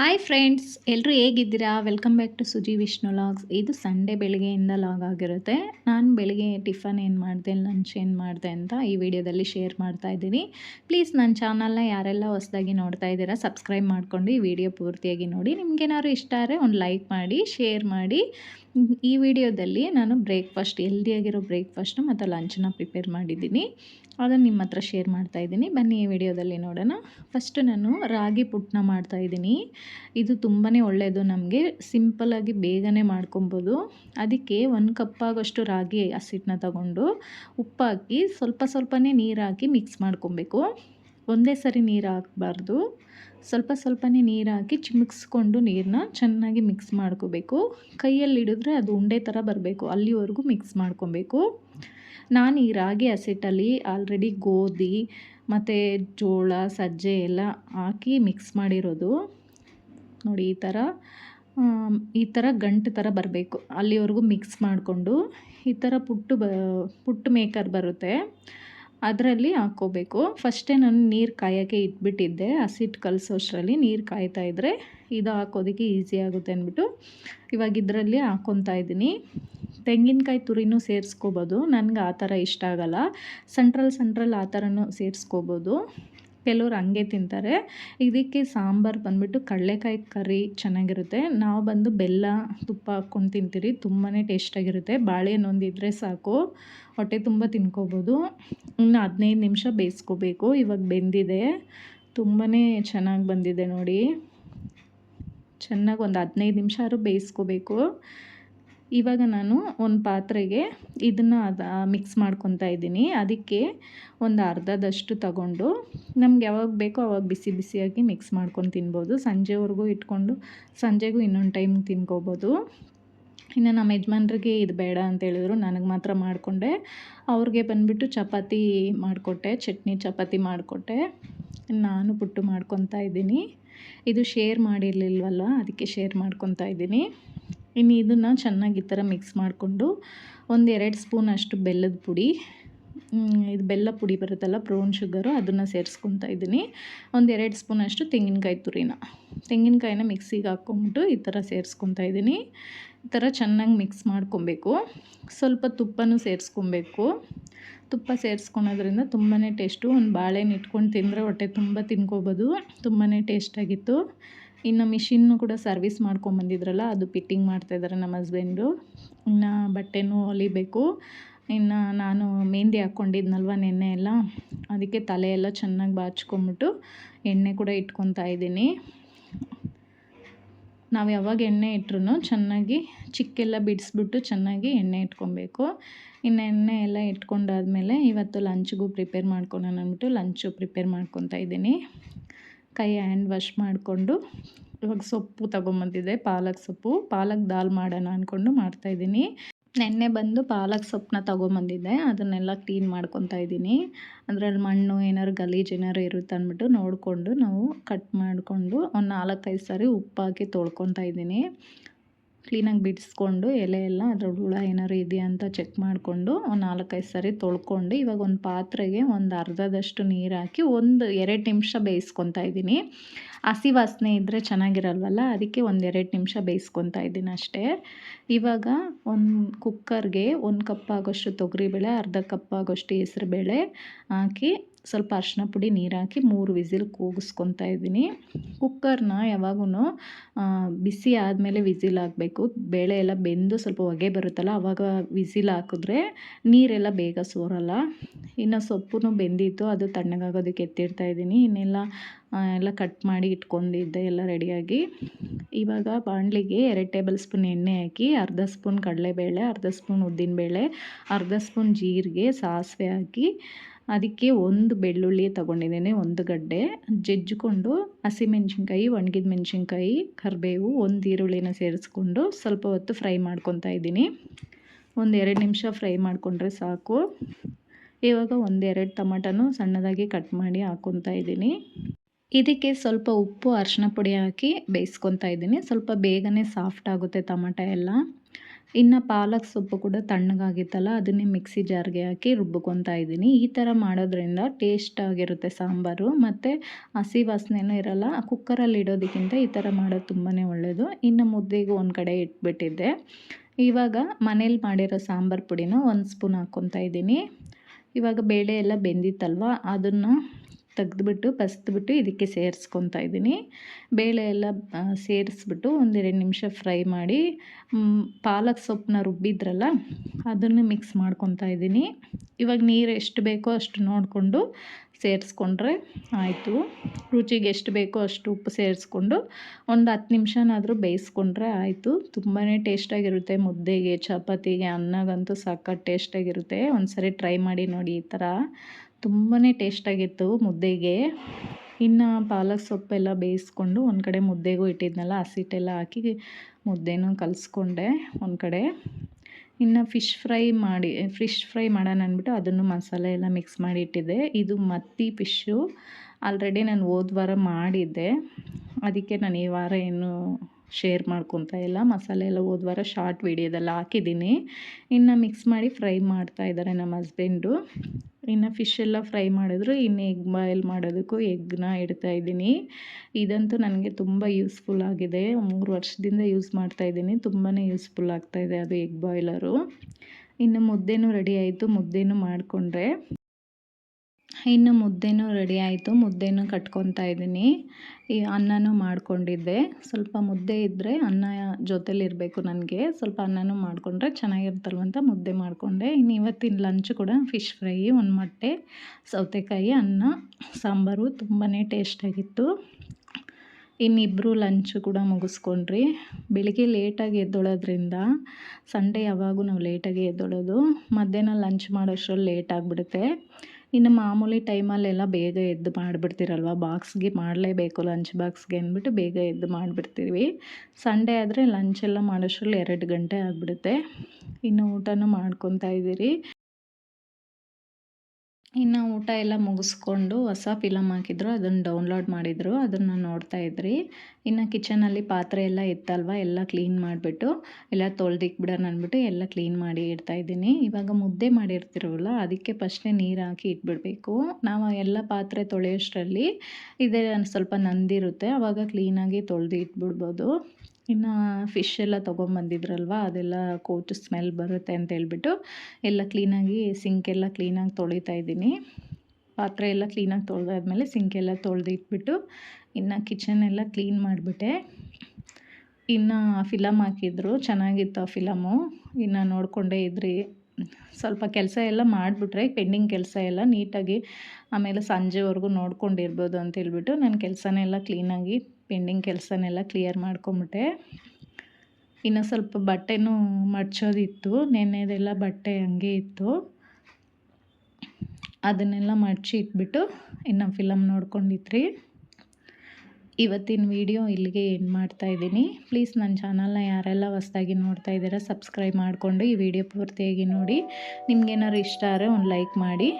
Hi friends ಎಲ್ಲರೂ ಹೇಗಿದ್ದೀರಾ? Welcome back to Suji Vishnu vlogs ಇದು ಸಂಡೇ ಬೆಳಗ್ಗೆಯಿಂದ ಲಾಗ್ ಆಗಿರುತ್ತೆ. ನಾನು ಬೆಳಗ್ಗೆ ಟಿಫನ್ ಏನು ಮಾಡಿದೆ ಲಂಚ್ ಏನು ಮಾಡಿದೆ ಅಂತ ಈ ವಿಡಿಯೋದಲ್ಲಿ ಶೇರ್ ಮಾಡ್ತಾ ಇದ್ದೀನಿ. ಪ್ಲೀಸ್ ನನ್ನ ಚಾನಲ್ನ ಯಾರೆಲ್ಲ ಹೊಸದಾಗಿ ನೋಡ್ತಾ ಇದ್ದೀರಾ ಸಬ್ಸ್ಕ್ರೈಬ್ ಮಾಡ್ಕೊಂಡು ಈ ವಿಡಿಯೋ ಪೂರ್ತಿಯಾಗಿ ನೋಡಿ. ನಿಮಗೇನಾದ್ರು ಇಷ್ಟ ಆದರೆ ಒಂದು ಲೈಕ್ ಮಾಡಿ ಶೇರ್ ಮಾಡಿ. ಈ ವಿಡಿಯೋದಲ್ಲಿ ನಾನು ಬ್ರೇಕ್ಫಾಸ್ಟ್ ಹೆಲ್ದಿಯಾಗಿರೋ ಬ್ರೇಕ್ಫಾಸ್ಟ್ನ ಮತ್ತು ಲಂಚನ್ನ ಪ್ರಿಪೇರ್ ಮಾಡಿದ್ದೀನಿ. ಅದನ್ನು ನಿಮ್ಮ ಹತ್ರ ಶೇರ್ ಮಾಡ್ತಾ ಇದ್ದೀನಿ. ಬನ್ನಿ ಈ ವಿಡಿಯೋದಲ್ಲಿ ನೋಡೋಣ. ಫಸ್ಟು ನಾನು ರಾಗಿ ಪುಟ್ಟನ್ನ ಮಾಡ್ತಾಯಿದ್ದೀನಿ ಇದು ತುಂಬಾ ಒಳ್ಳೆಯದು ನಮಗೆ. ಸಿಂಪಲಾಗಿ ಬೇಗನೆ ಮಾಡ್ಕೊಬೋದು. ಅದಕ್ಕೆ ಒಂದು ಕಪ್ಪಾಗಷ್ಟು ರಾಗಿ ಹಸಿಟ್ಟನ್ನ ತಗೊಂಡು ಉಪ್ಪಾಕಿ ಸ್ವಲ್ಪ ಸ್ವಲ್ಪನೇ ನೀರು ಹಾಕಿ ಮಿಕ್ಸ್ ಮಾಡ್ಕೊಬೇಕು. ಒಂದೇ ಸರಿ ನೀರು ಹಾಕಬಾರ್ದು. ಸ್ವಲ್ಪ ಸ್ವಲ್ಪನೇ ನೀರು ಹಾಕಿ ಚಿಮಿಕ್ಸ್ಕೊಂಡು ನೀರನ್ನ ಚೆನ್ನಾಗಿ ಮಿಕ್ಸ್ ಮಾಡ್ಕೋಬೇಕು. ಕೈಯಲ್ಲಿ ಹಿಡಿದ್ರೆ ಅದು ಉಂಡೆ ಥರ ಬರಬೇಕು. ಅಲ್ಲಿವರೆಗೂ ಮಿಕ್ಸ್ ಮಾಡ್ಕೊಬೇಕು. ನಾನು ಈ ರಾಗಿ ಹಸಿಟ್ಟಲ್ಲಿ ಆಲ್ರೆಡಿ ಗೋಧಿ, ಮತ್ತು ಜೋಳ, ಸಜ್ಜೆ ಎಲ್ಲ ಹಾಕಿ ಮಿಕ್ಸ್ ಮಾಡಿರೋದು. ನೋಡಿ ಈ ಥರ ಈ ಥರ ಗಂಟು ಥರ ಬರಬೇಕು. ಅಲ್ಲಿವರೆಗೂ ಮಿಕ್ಸ್ ಮಾಡಿಕೊಂಡು ಈ ಥರ ಪುಟ್ಟು ಬ, ಪುಟ್ಟು ಮೇಕರ್ ಬರುತ್ತೆ. ಅದರಲ್ಲಿ ಹಾಕ್ಕೋಬೇಕು. ಫಸ್ಟೇ ನಾನು ನೀರು ಕಾಯೋಕ್ಕೆ ಇಟ್ಬಿಟ್ಟಿದ್ದೆ. ಹಸಿಟ್ಟು ಕಲಸೋಷ್ಟರಲ್ಲಿ ನೀರು ಕಾಯ್ತಾ ಇದ್ದರೆ ಇದು ಹಾಕೋದಕ್ಕೆ ಈಸಿ ಆಗುತ್ತೆ ಅಂದ್ಬಿಟ್ಟು ಇವಾಗ ಇದರಲ್ಲಿ ಹಾಕ್ಕೊತಾ ಇದ್ದೀನಿ. ತೆಂಗಿನಕಾಯಿ ತುರಿನೂ ಸೇರಿಸ್ಕೋಬೋದು. ನನಗೆ ಆ ಥರ ಇಷ್ಟ ಆಗಲ್ಲ. ಸೆಂಟ್ರಲ್ ಸೆಂಟ್ರಲ್ ಆ ಥರನೂ ಸೇರಿಸ್ಕೋಬೋದು. ಕೆಲವ್ರು ಹಂಗೆ ತಿಂತಾರೆ. ಇದಕ್ಕೆ ಸಾಂಬಾರು ಬಂದುಬಿಟ್ಟು ಕಡಲೆಕಾಯಿ ಕರಿ ಚೆನ್ನಾಗಿರುತ್ತೆ. ನಾವು ಬಂದು ಬೆಲ್ಲ, ತುಪ್ಪ ಹಾಕ್ಕೊಂಡು ತಿಂತೀರಿ ತುಂಬಾ ಟೇಸ್ಟಾಗಿರುತ್ತೆ ಬಾಳೆಹಣ್ಣು ಒಂದಿದ್ರೆ ಸಾಕು. ಹೊಟ್ಟೆ ತುಂಬ ತಿನ್ಕೋಬೋದು. ಇನ್ನು ಹದಿನೈದು ನಿಮಿಷ ಬೇಯಿಸ್ಕೋಬೇಕು. ಇವಾಗ ಬೆಂದಿದೆ. ತುಂಬಾ ಚೆನ್ನಾಗಿ ಬಂದಿದೆ ನೋಡಿ. ಚೆನ್ನಾಗಿ ಒಂದು ಹದಿನೈದು ನಿಮಿಷ ಆದ್ರೂ ಬೇಯಿಸ್ಕೋಬೇಕು. ಇವಾಗ ನಾನು ಒಂದು ಪಾತ್ರೆಗೆ ಇದನ್ನು ಅದು ಮಿಕ್ಸ್ ಮಾಡ್ಕೊತಾ ಇದ್ದೀನಿ. ಅದಕ್ಕೆ ಒಂದು ಅರ್ಧದಷ್ಟು ತಗೊಂಡು, ನಮ್ಗೆ ಯಾವಾಗ ಬೇಕೋ ಅವಾಗ ಬಿಸಿ ಬಿಸಿಯಾಗಿ ಮಿಕ್ಸ್ ಮಾಡ್ಕೊಂಡು ತಿನ್ಬೋದು. ಸಂಜೆವರೆಗೂ ಇಟ್ಕೊಂಡು, ಸಂಜೆಗೂ ಇನ್ನೊಂದು ಟೈಮ್ ತಿನ್ಕೋಬೋದು. ಇನ್ನು ನಮ್ಮ ಯಜಮಾನ್ರಿಗೆ ಇದು ಬೇಡ ಅಂತ ಹೇಳಿದ್ರು. ನನಗೆ ಮಾತ್ರ ಮಾಡಿಕೊಂಡೆ. ಅವ್ರಿಗೆ ಬಂದುಬಿಟ್ಟು ಚಪಾತಿ ಮಾಡಿಕೊಟ್ಟೆ, ಚಟ್ನಿ ಚಪಾತಿ ಮಾಡಿಕೊಟ್ಟೆ. ನಾನು ಪುಟ್ಟು ಮಾಡ್ಕೊತಾ ಇದ್ದೀನಿ. ಇದು ಶೇರ್ ಮಾಡಿರಲಿಲ್ವಲ್ಲ, ಅದಕ್ಕೆ ಶೇರ್ ಮಾಡ್ಕೊತಾ ಇದ್ದೀನಿ. ಇನ್ನು ಇದನ್ನು ಚೆನ್ನಾಗಿ ಈ ಥರ ಮಿಕ್ಸ್ ಮಾಡಿಕೊಂಡು ಒಂದು ಎರಡು ಸ್ಪೂನ್ ಅಷ್ಟು ಬೆಲ್ಲದ ಪುಡಿ. ಇದು ಬೆಲ್ಲ ಪುಡಿ ಬರುತ್ತಲ್ಲ ಪ್ರೋನ್ ಶುಗರು ಅದನ್ನು ಸೇರಿಸ್ಕೊತಾ ಇದ್ದೀನಿ ಒಂದು ಎರಡು ಸ್ಪೂನ್ ಅಷ್ಟು ತೆಂಗಿನಕಾಯಿ ತುರಿನ. ತೆಂಗಿನಕಾಯಿನ ಮಿಕ್ಸಿಗೆ ಹಾಕ್ಕೊಂಬಿಟ್ಟು ಈ ಥರ ಸೇರಿಸ್ಕೊತಾ ಇದ್ದೀನಿ ಈ ಥರ ಚೆನ್ನಾಗಿ ಮಿಕ್ಸ್ ಮಾಡ್ಕೊಬೇಕು. ಸ್ವಲ್ಪ ತುಪ್ಪನೂ ಸೇರಿಸ್ಕೊಬೇಕು. ತುಪ್ಪ ಸೇರಿಸ್ಕೊಳೋದ್ರಿಂದ ತುಂಬಾ ಟೇಸ್ಟು ಒಂದು ಬಾಳೆಹಣ್ಣು ಇಟ್ಕೊಂಡು ತಿಂದರೆ ಹೊಟ್ಟೆ ತುಂಬ ತಿನ್ಕೋಬೋದು. ತುಂಬಾ ಟೇಸ್ಟಾಗಿತ್ತು ಇನ್ನು ಮಿಷಿನ್ನು ಕೂಡ ಸರ್ವಿಸ್ ಮಾಡ್ಕೊಂಬಂದಿದ್ರಲ್ಲ ಅದು ಫಿಟ್ಟಿಂಗ್ ಮಾಡ್ತಾಯಿದ್ದಾರೆ ನಮ್ಮ ಹಸ್ಬೆಂಡು. ಇನ್ನು ಬಟ್ಟೆನೂ ಹೊಲಿಬೇಕು. ಇನ್ನು ನಾನು ಮೆಹಂದಿ ಹಾಕ್ಕೊಂಡಿದ್ನಲ್ವ ನೆನ್ನೆ ಎಲ್ಲ. ಅದಕ್ಕೆ ತಲೆ ಎಲ್ಲ ಚೆನ್ನಾಗಿ ಬಾಚ್ಕೊಂಬಿಟ್ಟು ಎಣ್ಣೆ ಕೂಡ ಇಟ್ಕೊತಾ ಇದ್ದೀನಿ. ನಾವು ಯಾವಾಗ ಎಣ್ಣೆ ಇಟ್ರು ಚೆನ್ನಾಗಿ ಚಿಕ್ಕೆಲ್ಲ ಬಿಡಿಸ್ಬಿಟ್ಟು ಚೆನ್ನಾಗಿ ಎಣ್ಣೆ ಇಟ್ಕೊಬೇಕು. ಇನ್ನು ಎಣ್ಣೆ ಎಲ್ಲ ಇಟ್ಕೊಂಡಾದ್ಮೇಲೆ ಇವತ್ತು ಲಂಚ್ಗೂ ಪ್ರಿಪೇರ್ ಮಾಡ್ಕೊಳೋಣ ಅಂದ್ಬಿಟ್ಟು ಲಂಚು ಪ್ರಿಪೇರ್ ಮಾಡ್ಕೊತಾ ಇದ್ದೀನಿ. ಕೈ ಹ್ಯಾಂಡ್ ವಾಶ್ ಮಾಡಿಕೊಂಡು ಇವಾಗ ಸೊಪ್ಪು ತೊಗೊಂಬಂದಿದ್ದೆ, ಪಾಲಕ್ ಸೊಪ್ಪು. ಪಾಲಕ್ ದಾಲ್ ಮಾಡೋಣ ಅಂದ್ಕೊಂಡು ಮಾಡ್ತಾಯಿದ್ದೀನಿ ನೆನ್ನೆ ಬಂದು ಪಾಲಕ್ ಸೊಪ್ಪನ್ನ ತೊಗೊಂಬಂದಿದ್ದೆ, ಅದನ್ನೆಲ್ಲ ಕ್ಲೀನ್ ಮಾಡ್ಕೊತಾ ಇದ್ದೀನಿ. ಅದರಲ್ಲಿ ಮಣ್ಣು ಏನಾದ್ರು ಗಲೀಜು ಏನಾದ್ರು ಇರುತ್ತೆ ಅಂದ್ಬಿಟ್ಟು ನೋಡಿಕೊಂಡು ನಾವು ಕಟ್ ಮಾಡಿಕೊಂಡು ಒಂದು ನಾಲ್ಕೈದು ಸಾರಿ ಉಪ್ಪಾಕಿ ತೊಳ್ಕೊತಾ ಇದ್ದೀನಿ. ಕ್ಲೀನಾಗಿ ಬಿಡಿಸ್ಕೊಂಡು ಎಲೆ ಎಲ್ಲ ಅದ್ರೊಳಗೆ ಹುಳ ಏನಾದ್ರು ಇದೆಯಾ ಅಂತ ಚೆಕ್ ಮಾಡಿಕೊಂಡು ಒಂದು ನಾಲ್ಕೈದು ಸಾರಿ ತೊಳ್ಕೊಂಡು ಇವಾಗ ಒಂದು ಪಾತ್ರೆಗೆ ಒಂದು ಅರ್ಧದಷ್ಟು ನೀರು ಹಾಕಿ ಒಂದು ಎರಡು ನಿಮಿಷ ಬೇಯಿಸ್ಕೊತಾ ಇದ್ದೀನಿ. ಹಸಿ ವಾಸನೆ ಇದ್ದರೆ ಚೆನ್ನಾಗಿರಲ್ವಲ್ಲ? ಅದಕ್ಕೆ ಒಂದು ಎರಡು ನಿಮಿಷ ಬೇಯಿಸ್ಕೊತಾ ಇದ್ದೀನಿ ಅಷ್ಟೇ. ಇವಾಗ ಒಂದು ಕುಕ್ಕರ್ಗೆ ಒಂದು ಕಪ್ ಆಗೋಷ್ಟು ತೊಗರಿಬೇಳೆ, ಅರ್ಧ ಕಪ್ ಆಗೋಷ್ಟು ಹೆಸ್ರುಬೇಳೆ ಹಾಕಿ ಸ್ವಲ್ಪ ಅರಿಶಿನ ಪುಡಿ ನೀರು ಹಾಕಿ ಮೂರು ವಿಸಿಲ್ ಕೂಗಿಸ್ಕೊತಾ ಇದ್ದೀನಿ. ಕುಕ್ಕರ್ನ ಯಾವಾಗೂ ಬಿಸಿ ಆದಮೇಲೆ ವಿಸಿಲ್ ಹಾಕಬೇಕು. ಬೇಳೆ ಎಲ್ಲ ಬೆಂದು ಸ್ವಲ್ಪ ಹೊಗೆ ಬರುತ್ತಲ್ಲ ಆವಾಗ ವಿಸಿಲ್ ಹಾಕಿದ್ರೆ ನೀರೆಲ್ಲ ಬೇಗ ಸೋರಲ್ಲ. ಇನ್ನು ಸೊಪ್ಪು ಬೆಂದಿತ್ತು, ಅದು ತಣ್ಣಗಾಗೋದಕ್ಕೆ ಎತ್ತಿಡ್ತಾ ಇದ್ದೀನಿ. ಇನ್ನೆಲ್ಲ ಎಲ್ಲ ಕಟ್ ಮಾಡಿ ಇಟ್ಕೊಂಡಿದ್ದೆ ಎಲ್ಲ ರೆಡಿಯಾಗಿ. ಇವಾಗ ಬಾಣಲಿಗೆ ಎರಡು ಟೇಬಲ್ ಸ್ಪೂನ್ ಎಣ್ಣೆ ಹಾಕಿ, ಅರ್ಧ ಸ್ಪೂನ್ ಕಡಲೆಬೇಳೆ, ಅರ್ಧ ಸ್ಪೂನ್ ಉದ್ದಿನಬೇಳೆ, ಅರ್ಧ ಸ್ಪೂನ್ ಜೀರಿಗೆ, ಸಾಸಿವೆ ಹಾಕಿ ಅದಕ್ಕೆ ಒಂದು ಬೆಳ್ಳುಳ್ಳಿ ತಗೊಂಡಿದ್ದೇನೆ, ಒಂದು ಗಡ್ಡೆ. ಜಜ್ಜಿಕೊಂಡು ಹಸಿಮೆಣ್ಸಿನ್ಕಾಯಿ ಒಣಗಿದ ಮೆಣಸಿನ್ಕಾಯಿ, ಕರಿಬೇವು, ಒಂದು ಈರುಳ್ಳಿನ ಸೇರಿಸ್ಕೊಂಡು ಸ್ವಲ್ಪ ಹೊತ್ತು ಫ್ರೈ ಮಾಡ್ಕೊತಾ ಇದ್ದೀನಿ. ಒಂದು ಎರಡು ನಿಮಿಷ ಫ್ರೈ ಮಾಡಿಕೊಂಡ್ರೆ ಸಾಕು. ಇವಾಗ ಒಂದೆರಡು ಟೊಮಟನು ಸಣ್ಣದಾಗಿ ಕಟ್ ಮಾಡಿ ಹಾಕ್ಕೊತಾ ಇದ್ದೀನಿ. ಇದಕ್ಕೆ ಸ್ವಲ್ಪ ಉಪ್ಪು ಅರಿಶಿನ ಪುಡಿ ಹಾಕಿ ಬೇಯಿಸ್ಕೊತಾ ಇದ್ದೀನಿ. ಸ್ವಲ್ಪ ಬೇಗನೆ ಸಾಫ್ಟ್ ಆಗುತ್ತೆ ಟಮಾಟ ಎಲ್ಲ. ಇನ್ನು ಪಾಲಕ್ ಸೊಪ್ಪು ಕೂಡ ತಣ್ಣಗಾಗಿತ್ತಲ್ಲ, ಅದನ್ನೇ ಮಿಕ್ಸಿ ಜಾರ್ಗೆ ಹಾಕಿ ರುಬ್ಕೊತಾ ಇದ್ದೀನಿ. ಈ ಥರ ಮಾಡೋದ್ರಿಂದ ಟೇಸ್ಟ್ ಆಗಿರುತ್ತೆ ಸಾಂಬಾರು, ಮತ್ತು ಹಸಿ ವಾಸನೆನೂ ಇರಲ್ಲ ಕುಕ್ಕರಲ್ಲಿ ಇಡೋದಕ್ಕಿಂತ ಈ ಥರ ಮಾಡೋದು ತುಂಬಾ ಒಳ್ಳೆಯದು ಇನ್ನು ಮುದ್ದೆಗೂ ಒಂದು ಕಡೆ ಇಟ್ಬಿಟ್ಟಿದ್ದೆ. ಇವಾಗ ಮನೇಲಿ ಮಾಡಿರೋ ಸಾಂಬಾರು ಪುಡಿನ ಒಂದು ಸ್ಪೂನ್ ಹಾಕ್ಕೊತಾ ಇದ್ದೀನಿ. ಇವಾಗ ಬೇಳೆ ಎಲ್ಲ ಬೆಂದಿತ್ತಲ್ವ, ಅದನ್ನು ತೆಗೆದ್ಬಿಟ್ಟು ಬಸ್ದ್ಬಿಟ್ಟು ಇದಕ್ಕೆ ಸೇರಿಸ್ಕೊತಾ ಇದ್ದೀನಿ. ಬೇಳೆ ಎಲ್ಲ ಸೇರಿಸ್ಬಿಟ್ಟು ಒಂದೆರಡು ನಿಮಿಷ ಫ್ರೈ ಮಾಡಿ ಪಾಲಕ್ ಸೊಪ್ಪನ್ನ ರುಬ್ಬಿದ್ರಲ್ಲ, ಅದನ್ನು ಮಿಕ್ಸ್ ಮಾಡ್ಕೊತಾ ಇದ್ದೀನಿ. ಇವಾಗ ನೀರು ಎಷ್ಟು ಬೇಕೋ ಅಷ್ಟು ನೋಡಿಕೊಂಡು ಸೇರಿಸ್ಕೊಂಡ್ರೆ ಆಯಿತು. ರುಚಿಗೆ ಎಷ್ಟು ಬೇಕೋ ಅಷ್ಟು ಉಪ್ಪು ಸೇರಿಸ್ಕೊಂಡು ಒಂದು ಹತ್ತು ನಿಮಿಷನಾದರೂ ಬೇಯಿಸ್ಕೊಂಡ್ರೆ ಆಯಿತು. ತುಂಬಾ ಟೇಸ್ಟಾಗಿರುತ್ತೆ. ಮುದ್ದೆಗೆ, ಚಪಾತಿಗೆ, ಅನ್ನಗಂತೂ ಸಖತ್ ಟೇಸ್ಟಾಗಿರುತ್ತೆ. ಒಂದು ಸರಿ ಟ್ರೈ ಮಾಡಿ ನೋಡಿ ಈ ಥರ. ತುಂಬಾ ಟೇಸ್ಟಾಗಿತ್ತು ಮುದ್ದೆಗೆ. ಇನ್ನು ಪಾಲಕ್ ಸೊಪ್ಪೆಲ್ಲ ಬೇಯಿಸ್ಕೊಂಡು ಒಂದು ಕಡೆ ಮುದ್ದೆಗೂ ಇಟ್ಟಿದ್ನಲ್ಲ ಹಸಿಟ್ಟೆಲ್ಲ ಹಾಕಿ ಮುದ್ದೆನೂ ಕಲಿಸ್ಕೊಂಡೆ ಒಂದು ಕಡೆ. ಇನ್ನು ಫಿಶ್ ಫ್ರೈ ಮಾಡಿ ಫಿಶ್ ಫ್ರೈ ಮಾಡೋಣ ಅಂದ್ಬಿಟ್ಟು ಅದನ್ನು ಮಸಾಲೆ ಎಲ್ಲ ಮಿಕ್ಸ್ ಮಾಡಿ ಇಟ್ಟಿದ್ದೆ. ಇದು ಮತ್ತಿ ಫಿಶ್ಶು ಆಲ್ರೆಡಿ ನಾನು ಹೋದ ವಾರ ಮಾಡಿದ್ದೆ. ಅದಕ್ಕೆ ನಾನು ಈ ವಾರ ಏನು ಶೇರ್ ಮಾಡ್ಕೊತಾ ಇಲ್ಲ. ಮಸಾಲೆ ಎಲ್ಲ ಹೋದ ವಾರ ಶಾರ್ಟ್ ವೀಡಿಯೋದೆಲ್ಲ ಹಾಕಿದ್ದೀನಿ. ಇನ್ನು ಮಿಕ್ಸ್ ಮಾಡಿ ಫ್ರೈ ಮಾಡ್ತಾ ಇದ್ದಾರೆ ನಮ್ಮ ಹಸ್ಬೆಂಡು ಇನ್ನು ಫಿಶ್ ಎಲ್ಲ ಫ್ರೈ ಮಾಡಿದ್ರು. ಇನ್ನು ಎಗ್ ಬಾಯ್ಲ್ ಮಾಡೋದಕ್ಕೂ ಎಗ್ನ ಇಡ್ತಾ ಇದ್ದೀನಿ. ಇದಂತೂ ನನಗೆ ತುಂಬ ಯೂಸ್ಫುಲ್ ಆಗಿದೆ. ಮೂರು ವರ್ಷದಿಂದ ಯೂಸ್ ಮಾಡ್ತಾ ಇದ್ದೀನಿ. ತುಂಬಾ ಯೂಸ್ಫುಲ್ ಆಗ್ತಾಯಿದೆ ಅದು ಎಗ್ ಬಾಯ್ಲರು ಇನ್ನು ಮುದ್ದೆನೂ ರೆಡಿ ಆಯಿತು. ಮುದ್ದೆನೂ ಮಾಡಿಕೊಂಡ್ರೆ. ಇನ್ನು ಮುದ್ದೆನೂ ರೆಡಿ ಆಯಿತು. ಮುದ್ದೆನೂ ಕಟ್ಕೊತಾ ಇದ್ದೀನಿ. ಈ ಅನ್ನನೂ ಮಾಡಿಕೊಂಡಿದ್ದೆ. ಸ್ವಲ್ಪ ಮುದ್ದೆ ಇದ್ದರೆ ಅನ್ನ ಜೊತೆಲಿರಬೇಕು ನನಗೆ. ಸ್ವಲ್ಪ ಅನ್ನನೂ ಮಾಡಿಕೊಂಡ್ರೆ ಚೆನ್ನಾಗಿರುತ್ತಲ್ವಂತ ಮುದ್ದೆ ಮಾಡಿಕೊಂಡೆ. ಇನ್ನು ಇವತ್ತಿನ ಲಂಚ್ ಕೂಡ ಫಿಶ್ ಫ್ರೈ ಒಂದು ಮೊಟ್ಟೆ, ಸೌತೆಕಾಯಿ, ಅನ್ನ, ಸಾಂಬಾರು ತುಂಬಾ ಟೇಸ್ಟಾಗಿತ್ತು ಇನ್ನಿಬ್ಬರು ಲಂಚು ಕೂಡ ಮುಗಿಸ್ಕೊಂಡ್ರಿ. ಬೆಳಿಗ್ಗೆ ಲೇಟಾಗಿ ಎದ್ದೊಳೋದ್ರಿಂದ ಸಂಡೇ ಯಾವಾಗೂ ನಾವು ಲೇಟಾಗಿ ಎದ್ದೊಳೋದು. ಮಧ್ಯಾಹ್ನ ಲಂಚ್ ಮಾಡೋಷ್ಟರಲ್ಲಿ ಲೇಟ್ ಆಗಿಬಿಡುತ್ತೆ. ಇನ್ನು ಮಾಮೂಲಿ ಟೈಮಲ್ಲೆಲ್ಲ ಬೇಗ ಎದ್ದು ಮಾಡಿಬಿಡ್ತೀರಲ್ವ? ಬಾಕ್ಸ್ಗೆ ಮಾಡಲೇಬೇಕು, ಲಂಚ್ ಬಾಕ್ಸ್ಗೆ ಅಂದ್ಬಿಟ್ಟು ಬೇಗ ಎದ್ದು ಮಾಡಿಬಿಡ್ತೀವಿ ಸಂಡೇ ಆದರೆ ಲಂಚ್ ಎಲ್ಲ ಮಾಡೋಷ್ಟರಲ್ಲಿ ಎರಡು ಗಂಟೆ ಆಗಿಬಿಡುತ್ತೆ. ಇನ್ನು ಊಟನೂ ಮಾಡ್ಕೊತಾ ಇದ್ದೀರಿ. ಇನ್ನು ಊಟ ಎಲ್ಲ ಮುಗಿಸ್ಕೊಂಡು ಹೊಸ ಫಿಲಮ್ ಹಾಕಿದ್ರು, ಅದನ್ನು ಡೌನ್ಲೋಡ್ ಮಾಡಿದರು, ಅದನ್ನು ನೋಡ್ತಾ ಇದ್ರಿ. ಇನ್ನು ಕಿಚನಲ್ಲಿ ಪಾತ್ರೆ ಎಲ್ಲ ಇತ್ತಲ್ವ, ಎಲ್ಲ ಕ್ಲೀನ್ ಮಾಡಿಬಿಟ್ಟು, ಎಲ್ಲ ತೊಳೆದಿಕ್ಬಿಡೋಣ ಅಂದ್ಬಿಟ್ಟು ಎಲ್ಲ ಕ್ಲೀನ್ ಮಾಡಿ ಇಡ್ತಾ ಇದ್ದೀನಿ. ಇವಾಗ ಮುದ್ದೆ ಮಾಡಿರ್ತಿರಲ್ಲ, ಅದಕ್ಕೆ ಫಸ್ಟೇ ನೀರು ಹಾಕಿ ಇಟ್ಬಿಡಬೇಕು. ನಾವು ಎಲ್ಲ ಪಾತ್ರೆ ತೊಳೆಯೋಷ್ಟರಲ್ಲಿ, ಇದೇ ಸ್ವಲ್ಪ ನಂದಿರುತ್ತೆ ಆವಾಗ ಕ್ಲೀನಾಗಿ ತೊಳೆದು ಇಟ್ಬಿಡ್ಬೋದು ಇನ್ನು ಫಿಶ್ ಎಲ್ಲ ತೊಗೊಂಬಂದಿದ್ರಲ್ವ, ಅದೆಲ್ಲ ಕೋಚು ಸ್ಮೆಲ್ ಬರುತ್ತೆ ಅಂತ ಹೇಳ್ಬಿಟ್ಟು ಎಲ್ಲ ಕ್ಲೀನಾಗಿ ಸಿಂಕೆಲ್ಲ ಕ್ಲೀನಾಗಿ ತೊಳಿತಾ ಇದ್ದೀನಿ. ಪಾತ್ರೆ ಎಲ್ಲ ಕ್ಲೀನಾಗಿ ತೊಳೆದಾದ್ಮೇಲೆ ಸಿಂಕೆಲ್ಲ ತೊಳೆದು ಇಟ್ಬಿಟ್ಟು ಇನ್ನು ಕಿಚನ್ ಎಲ್ಲ ಕ್ಲೀನ್ ಮಾಡಿಬಿಟ್ಟೆ. ಇನ್ನು ಫಿಲಮ್ ಹಾಕಿದ್ರು, ಚೆನ್ನಾಗಿತ್ತು ಆ ಫಿಲಮು ಇನ್ನು ನೋಡಿಕೊಂಡೇ ಇದ್ರಿ. ಸ್ವಲ್ಪ ಕೆಲಸ ಎಲ್ಲ ಮಾಡಿಬಿಟ್ರೆ, ಪೆಂಡಿಂಗ್ ಕೆಲಸ ಎಲ್ಲ ನೀಟಾಗಿ ಆಮೇಲೆ ಸಂಜೆವರೆಗೂ ನೋಡ್ಕೊಂಡಿರ್ಬೋದು ಅಂತ ಹೇಳ್ಬಿಟ್ಟು ನನ್ನ ಕೆಲಸನೆಲ್ಲ ಕ್ಲೀನಾಗಿ, ಪೆಂಡಿಂಗ್ ಕೆಲಸನೆಲ್ಲ ಕ್ಲಿಯರ್ ಮಾಡ್ಕೊಂಬಿಟ್ಟೆ. ಇನ್ನು ಸ್ವಲ್ಪ ಬಟ್ಟೆನೂ ಮಡ್ಚೋದಿತ್ತು, ನೆನ್ನೆದೆಲ್ಲ ಬಟ್ಟೆ ಹಂಗೆ ಇತ್ತು. ಅದನ್ನೆಲ್ಲ ಮಡಚಿ ಇಟ್ಬಿಟ್ಟು ಇನ್ನು ಫಿಲಮ್ ನೋಡ್ಕೊಂಡಿದ್ರಿ. ಇವತ್ತಿನ ವಿಡಿಯೋ ಇಲ್ಲಿಗೆ ಎಂಡ್ ಮಾಡ್ತಾ ಇದ್ದೀನಿ. ಪ್ಲೀಸ್ ನನ್ನ ಚಾನಲ್ನ ಯಾರೆಲ್ಲ ಹೊಸ್ದಾಗಿ ನೋಡ್ತಾ ಇದ್ದೀರಾ ಸಬ್ಸ್ಕ್ರೈಬ್ ಮಾಡಿಕೊಂಡು ಈ ವಿಡಿಯೋ ಪೂರ್ತಿಯಾಗಿ ನೋಡಿ. ನಿಮ್ಗೇನಾದ್ರು ಇಷ್ಟ ಆದರೆ ಒಂದು ಲೈಕ್ ಮಾಡಿ.